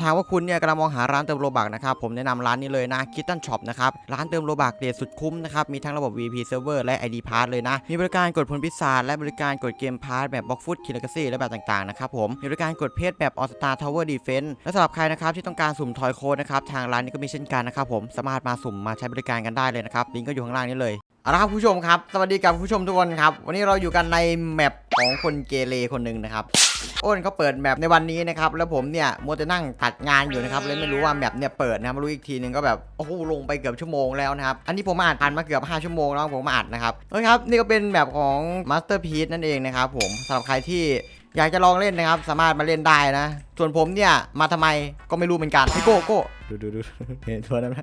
ถ้าหากว่าคุณเนี่ยกำลังมองหาร้านเติมโลบักนะครับผมแนะนำร้านนี้เลยนะ Kitten Shop นะครับร้านเติมโลบักเรทสุดคุ้มนะครับมีทั้งระบบ VP Server และ ID Pass เลยนะ มีบริการกดผลพิศาจและบริการกดเกมพาร์ทแบบ b l o c k f o o t k i l l e g a c y และแบบต่างๆนะครับผมมีบริการกดเพจแบบ All Star Tower Defense และสำหรับใครนะครับที่ต้องการสุ่มทอยโค้ดนะครับทางร้านนี้ก็มีเช่นกันนะครับผมสามารถมาสุ่มมาใช้บริการกันได้เลยนะครับลิงก์ก็อยู่ข้างล่างนี้เลยเอาละครับผู้ชมครับ สวัสดีกับผู้ชมทุกคนครับ วันนี้เราอยู่กันในแมปของคนเกเรคนหนึ่งนะครับ อ้นเขาเปิดแมปในวันนี้นะครับแล้วผมเนี่ยมัวแต่นั่งตัดงานอยู่นะครับเลยไม่รู้ว่าแมปเนี่ยเปิดนะครับมารู้อีกทีนึงก็แบบโอ้โหลงไปเกือบชั่วโมงแล้วนะครับอันนี้ผมมาอัดผ่านมาเกือบ 5 ชั่วโมงแล้วผมมาอัดนะครับโอเคครับนี่ก็เป็นแมปของ Masterpiece นั่นเองนะครับผมสำหรับใครที่อยากจะลองเล่นนะครับ สามารถมาเล่นได้นะ ส่วนผมเนี่ยมาทำไมก็ไม่รู้เหมือนกันพี่โก้โก้ดูดูดูเห็นตัวนั้นไหม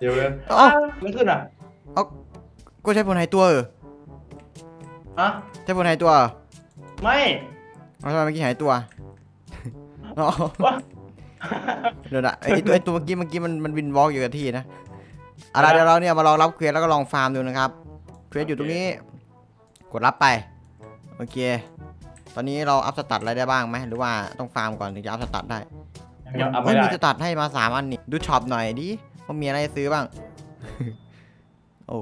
เดี๋ยวเลยเอ้าไม่ขึ้นอะโก็ใช้ผลหายตัวเออฮะใช้ผลหายตัวเหรอ ไม่เอาทำไมเมื่อกี้หายตัวอ๋อวะ เดี๋ยวนะไอตัวไอตัวเมื่อกี้เมื่อกี้มันมันวินวอล์กอยู่กับที่นะอะไรเดี๋ยวเราเนี่ยมาลองรับเควสแล้วก็ลองฟาร์มดูนะครับเควสอยู่ตรงนี้ กดรับไปโอเค ตอนนี้เราอัพสตัดอะไรได้บ้างไหมหรือว่าต้องฟาร์มก่อนถึงจะอัพสตัดได้ ยังอัพเฮ้ไม่ยได้มีสตัดให้มาสามอันนี่ดูช็อปหน่อยดิว่ามีอะไรให้ซื้อบ้าง โอ้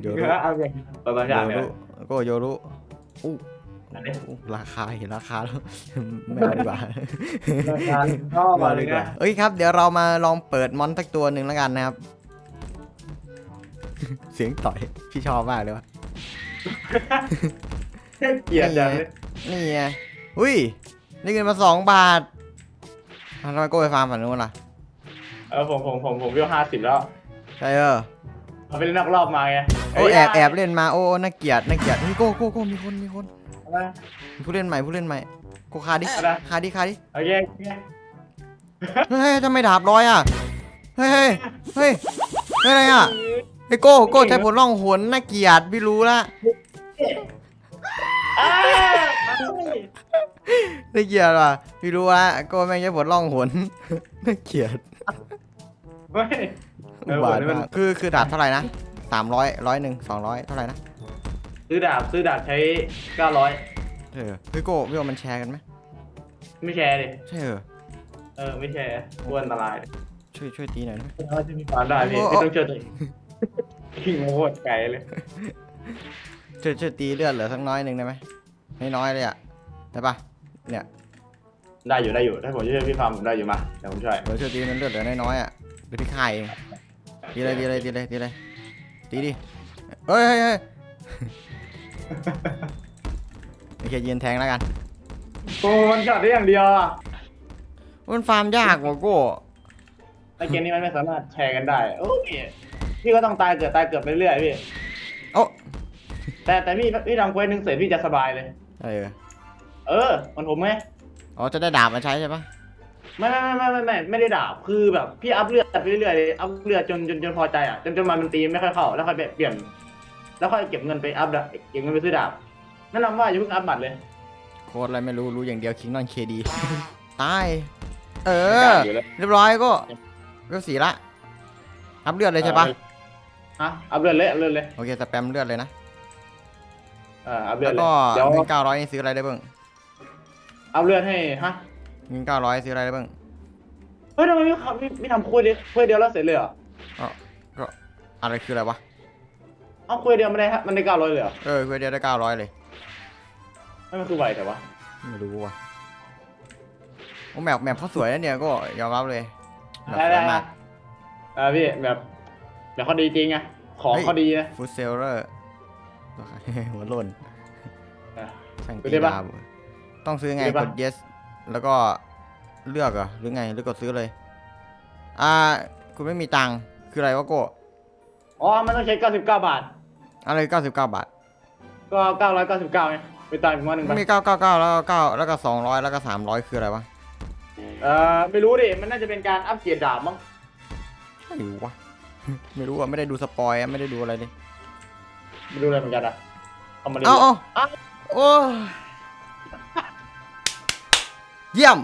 เดี๋ยวเดี๋รู้ยวเอาเลยเปิดบางอย่างเดี๋ยวเลยรู้ก็โยรู้อู้อันนี้อู้ ราคาเห็นราคาแล้วไม่เอาดีกว่าก็มามาเลเลยยดีกว่านะเอ้ยครับ เดี๋ยวเรามาลองเปิดมอนสักตัวหนึ่งแล้วกันนะครับ เสียงต่อยพี่ชอบมากเลยวะเกลียดจังเลยนี่ไงอุ้ยได้เงินมาสองบาทอะทำไมโก้ไปฟาร์มฝั่งนู้นล่ะเออผมผมผมผมวิวห้าสิบแล้วใช่เออเขาไปเล่นนอกรอบมาไงโอ้แอบแอบเล่นมาโอ้น่าเกลียดน่าเกลียดเฮ้ยโก้โก้โก้มีคนมีคน อะไรมีผู้เล่นใหม่ผู้เล่นใหม่โก้คาดิอะไรคาดิคาดิโอเคโอเคเฮ้ยเฮ้ยทำไมดาบร้อยอะเฮ้ยเฮ้ยเฮ้ยเฮ้ยอะไรอะไอ้โก้โก้ใช้ผลล่องหนน่าเกลียดพี่รู้ละอ้าวน่าเกลียดว่ะพี่รู้ละโก้แม่งใช้ผลล่องหนน่าเกลียดไม่เออบาทผลนี่มัน มากคือคือดาบเท่าไหร่นะสามร้อยร้อยหนึ่งสองร้อยเท่าไหร่นะ ซื้อดาบซื้อดาบใช้เก้าร้อยเออพี่โก้พี่ว่ามันแชร์กันไหมไม่แชร์ดิใช่เออเออไม่แชร์กลัวอันตรายช่วยช่วยตีหน่อยนะถ้าจะมีความได้พี่โอ้โอ้ไม่ต้องเชื่อตัวเองทิ้งโคตรไกลเลย ช่วยช่วยตีเลือดเหลือสักน้อยหนึ่งได้ไหมไม่น้อยเลยอะได้ปะเนี่ยได้อยู่ได้อยู่ถ้าผมช่วยพี่ฟาร์มผมได้อยู่มาเดี๋ยวผมช่วยเดี๋ยวช่วยตีมันเลือดเหลือน้อยๆอะเดี๋ยวพี่ฆ่าเองตีเลยตีเลยตีเลยตีเลยตีดิเฮ้ยเฮ้ยเฮ้ย โอเคยืนแทงแล้วกันโอ้มันช็อตได้อย่างเดียวอะมันฟาร์มยากกว่าโก้ในเกมนี้มันไม่สามารถแชร์กันได้โอ้พี่พี่ก็ต้องตายเกิดตายเกิดไปเรื่อยๆพี่โอ้แต่แต่พี่พี่ทำเควสหนึ่งเสร็จพี่จะสบายเลย เออเออ มันผมไหมอ๋อจะได้ดาบมาใช้ใช่ปะไม่ไม่ไม่ไม่ไม่ไม่ได้ด่าคือแบบพี่อัพเลือดไปเรื่อยๆเลยอัพเลือดจนจนจนพอใจอะจนจนมันมันตีไม่ค่อยเข้าแล้วค่อยเปลี่ยน แล้วค่อยเก็บเงินไปอัพดาบเก็บเงินไปซื้อดาบแนะนำว่าอย่าเพิ่งอัพบัตรเลยโค้ดอะไรไม่รู้รู้อย่างเดียวคิงนอนเคดีตาย เอไม่กอล้ายู่แล้วเรียบร้อยก็ก็สีละอัพเลือดเลยใช่ปะฮะอัพเลือดเลยอัพเลือดเลยโอเคสแปมเลือดเลยนะเอออัพเลือแล้ดวเลยก็เดี๋ยวเงินเก้าร้อยนี่ซื้ออะไรได้บ้างอัพเลือดให้ฮะเงินเก้าร้อยซื้ออะไรได้บ้างเฮ้ยทำไมไม่ทำไม่ไม่ทำคุยเดียวคุยเดียวแล้วเสร็จเลยเหรอก็อะไรคืออะไรวะ เอาคุยเดียวมันได้ฮะมันได้เก้าร้อยเลยเหรอเออเพื่อเดียวได้เก้าร้อยเลย ไม่มันคือไวแต่ว่าไม่รู้ว่ะโอ้แมปแมปเขาสวยนะเนี่ยก็ยอมรับเลยแบบได้สได้วยมากเออพี่แบบแบบเขาดีจริงไงของเฮ้ย เขาดีนะ ฟูดเซลเลอร์ หัวหล่นอะช่างซื้ตีอได้ปะดาบต้องซื้อไงซื้อปะกด yes แล้วก็เลือกเหรอหรือไงหรือกดซื้อเลย อ่า คุณไม่มีตังค์คืออะไรวะโก อ๋อ มันต้องใช้เก้าสิบเก้าบาท อะไรเก้าสิบเก้าบาท ก็เก้าร้อยเก้าสิบเก้าไงไปตายผมว่าหนึ่งมันบาทมีเก้าเก้าเก้าแล้วก็เก้าแล้วก็สองร้อยแล้วก็สามร้อยคืออะไรวะเออไม่รู้ดิ มันน่าจะเป็นการอัปเกรดดาบมั้ง ไม่รู้วะ ไม่รู้อะไม่ได้ดูสปอยอะไม่ได้ดูอะไรเลยไม่รู้อะไรเหมือนกันอะเอามาเลยเอาเอาเอ้าโอ้ยเยี่ยม